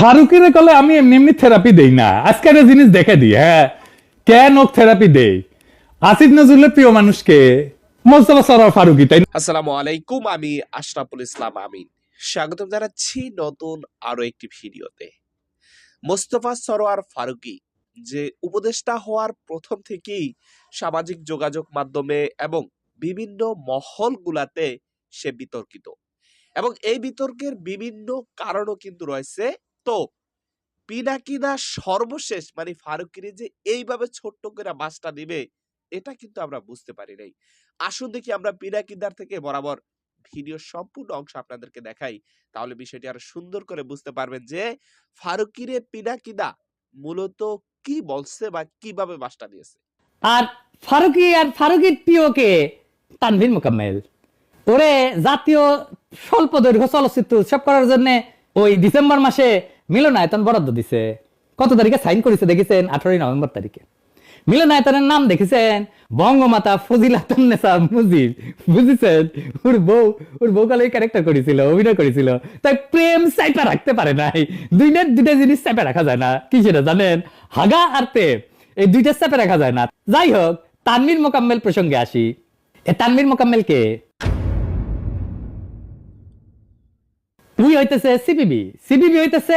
ফারুকের কলে আমি এমনি এমনি থেরাপি দেই না। আজকে একটা জিনিস দেখে দিই হ্যাঁ? কেন ওক থেরাপি দেই? আসিফ নজরুলের প্রিয় মানুষকে মোস্তফা ফারুকি, তাই আসসালামু আলাইকুম, আমি আশরাফুল ইসলাম আমিন। স্বাগতম জানাচ্ছি নতুন আরও একটি ভিডিওতে। মোস্তফা সরোয়ার ফারুকি, যে উপদেষ্টা হওয়ার প্রথম থেকেই সামাজিক যোগাযোগ মাধ্যমে এবং বিভিন্ন মহলগুলাতে সে বিতর্কিত। এবং এই বিতর্কের বিভিন্ন কারণও কিন্তু রয়েছে। তো পিনাকিদা সর্বশেষ মানে ফারুকির যে এইভাবে ছোট্ট করে মাছটা দিবে এটা কিন্তু আমরা বুঝতে পারি নাই। আসুন দেখি আমরা পিনাকিদার থেকে বরাবর ভিডিও সম্পূর্ণ অংশ আপনাদেরকে দেখাই। তাহলে বিষয়টি আরও সুন্দর করে বুঝতে পারবেন যে ফারুকিরে পিনাকিদা মূলত কি বলছে বা কীভাবে মাসটা দিয়েছে আর ফারুকি, আর ফারুকির প্রিয়কে তানভীর মোকাম্মেল। ওরে জাতীয় স্বল্প দৈর্ঘ্য চলচ্চিত্র উৎসব করার জন্য ওই ডিসেম্বর মাসে মিলনায়তন বরাদ্দ দিছে। কত তারিখে সাইন করেছে দেখেছেন? আঠারোই নভেম্বর তারিখে। মিলনায়তনের নাম দেখেছেন? বঙ্গমাতা ফজিলাতুন মুজিব। বুঝেছেন? ওর বউ ওর বউ কালে ক্যারেক্টার করেছিল, অভিনয় করেছিল। তাই প্রেম চাইপা রাখতে পারে নাই। দুইটা দুইটা জিনিস চাইপা রাখা যায় না। কি সেটা জানেন? হাগা আর প্রেম, এই দুইটা চাপে রাখা যায় না। যাই হোক তানমির মোকাম্মেল প্রসঙ্গে আসি। এ তানভীর মোকাম্মেল কে? উই হইতেছে সিপিবি। সিপিবি হইতেছে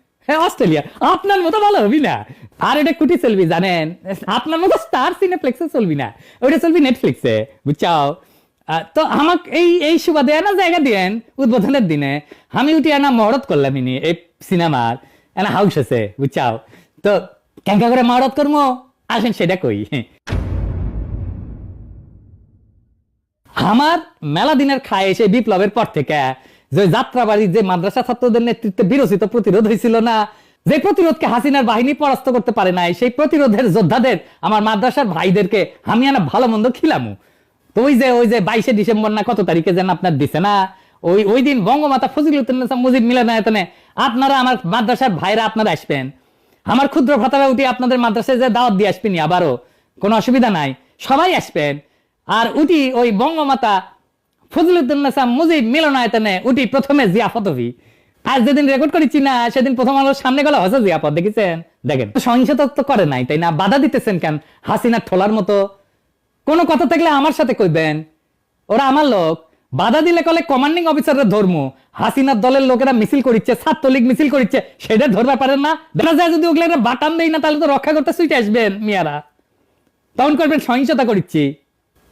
হ্যাঁ অস্ট্রেলিয়া। আপনার মতো ভালো হবি না। আর এটা কুটি চলবি, জানেন? আপনার মতো স্টার সিনেপ্লেক্সে চলবি না। চলবি নেটফ্লিক্সে তো আমাকে এই এই না জায়গা দিয়েন, উদ্বোধনের দিনে। আমি উঠি না মহরত করলাম ইনি, এই সিনেমার। এনা হাউস আছে, বুঝছাও? তো কেঙ্কা করে মহরত করব আসেন, সেটা কই? আমার মেলা দিনের খায় এসে বিপ্লবের পর থেকে যে যাত্রাবাড়ির যে মাদ্রাসা ছাত্রদের নেতৃত্বে বিরোচিত প্রতিরোধ হয়েছিল না, যে প্রতিরোধকে হাসিনার বাহিনী পরাস্ত করতে পারে নাই, সেই প্রতিরোধের যোদ্ধাদের, আমার মাদ্রাসার ভাইদেরকে আমি আনা ভালো মন্দ খিলামু। তো ওই যে ওই যে বাইশে ডিসেম্বর না কত তারিখে যেন আপনার দিছে না, ওই ওই দিন বঙ্গমাতা ফজিলুদ্দিন মুজিব মিলনায়তনে আপনারা আমার মাদ্রাসার ভাইরা আপনারা আসবেন। আমার ক্ষুদ্র ভাতারা উঠি আপনাদের মাদ্রাসায় যে দাওয়াত দিয়ে আসবেন আবারও, কোনো অসুবিধা নাই, সবাই আসবেন। আর উঠি ওই বঙ্গমাতা ফজলুদ্দিন মুজিব মিলনায়তনে উঠি প্রথমে জিয়াফত হবি আজ যেদিন রেকর্ড করেছি না, সেদিন প্রথম আলোর সামনে গেল হসে জিয়াফত, দেখেছেন? দেখেন সহিংসতা তো করে নাই, তাই না? বাধা দিতেছেন কেন? হাসিনা ঠোলার মতো। কোনো কথা থাকলে আমার সাথে কইবেন। ওরা আমার লোক। বাধা দিলে কলে কমান্ডিং অফিসারের ধর্ম। হাসিনার দলের লোকেরা মিছিল করিচ্ছে, ছাত্রলীগ মিছিল করিচ্ছে, সেটা ধরতে পারেন না। দেখা যায় যদি ওগুলো বাটান দেই না, তাহলে তো রক্ষা করতে সুইটে আসবেন, মিয়ারা। তখন করবেন সহিংসতা করিচ্ছি।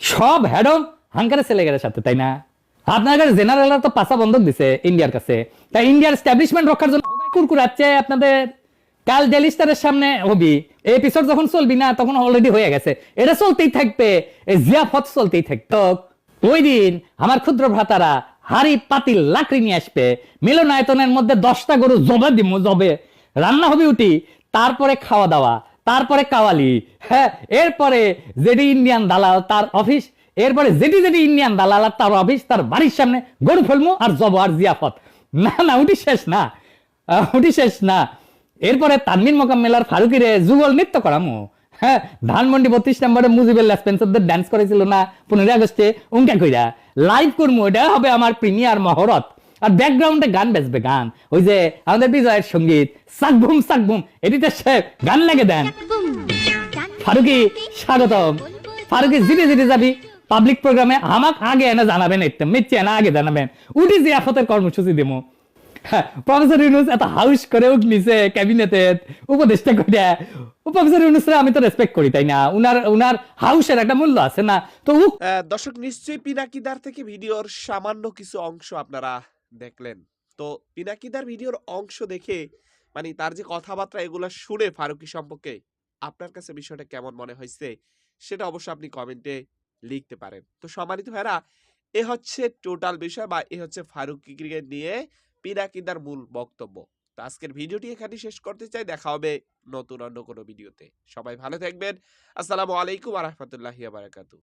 সব হ্যাডম হাঙ্কারের ছেলেগের সাথে, তাই না? আপনার কাছে জেনারেলরা তো পাশা বন্ধক দিছে ইন্ডিয়ার কাছে। তাই ইন্ডিয়ার এস্টাবলিশমেন্ট রক্ষার জন্য কুরকুরাচ্ছে আপনাদের কাল ডেলি স্টারের সামনে হবি। এই এপিসোড যখন চলবি না, তখন অলরেডি হয়ে গেছে। এটা চলতেই থাকবে, এই জিয়াফত চলতেই থাকবে। ওই দিন আমার ক্ষুদ্র ভ্রাতারা হাড়ি পাতিল লাকড়ি নিয়ে আসবে। মিলনায়তনের মধ্যে দশটা গরু জবে দিমু, জবে। রান্না হবে উঠি তারপরে খাওয়া দাওয়া, তারপরে কাওয়ালি। হ্যাঁ এরপরে যেটি ইন্ডিয়ান দালাল তার অফিস এরপরে যেটি যেটি ইন্ডিয়ান দালাল আর তার অফিস তার বাড়ির সামনে গরু ফেলমু আর জব আর জিয়াফত। না না উঠি শেষ না। উঠি শেষ না। এরপরে তানমিন মোকাম্মেলার ফারুকিরে যুগল নৃত্য করামো। হ্যাঁ ধানমন্ডি বত্রিশ নম্বরে মুজিবুল স্পেন্সারদের ডান্স করেছিল না পনেরোই আগস্টে উঙ্কা কইরা। লাইভ করব এটা হবে আমার প্রিমিয়ার মহরত। আর ব্যাকগ্রাউন্ডে গান বেজবে গান। ওই যে আমাদের বিজয়ের সংগীত সাকবুম সাকবুম এডিটার সাহেব গান লাগে দেন। ফারুকি স্বাগতম। ফারুকি জিতে জিতে যাবি। পাবলিক প্রোগ্রামে আমাক আগে এনে জানাবেন একটু মিথ্যে এনে আগে জানাবেন। উঠি জিয়াফতের কর্মসূচি প্রফেসর ইউনুস এত হাউস করে ক্যাবিনেটে উপদেষ্টা করে প্রফেসর আমি তো রেসপেক্ট করি, তাই না? উনার উনার হাউসের একটা মূল্য আছে না? তো দর্শক, নিশ্চয়ই পিনাকিদার থেকে ভিডিওর সামান্য কিছু অংশ আপনারা দেখলেন। তো পিনাকিদার ভিডিওর অংশ দেখে মানে তার যে কথাবার্তা, এগুলো শুনে ফারুকি সম্পর্কে আপনার কাছে বিষয়টা কেমন মনে হয়েছে সেটা অবশ্যই আপনি কমেন্টে লিখতে পারেন। তো সম্মানিত ভাইরা এ হচ্ছে টোটাল বিষয় বা এ হচ্ছে ফারুক ক্রিকেট নিয়ে পিনাকিদার মূল বক্তব্য। তো আজকের ভিডিওটি এখানে শেষ করতে চাই। দেখা হবে নতুন অন্য কোনো ভিডিওতে। সবাই ভালো থাকবেন। আসসালামু আলাইকুম আ বারাকাতু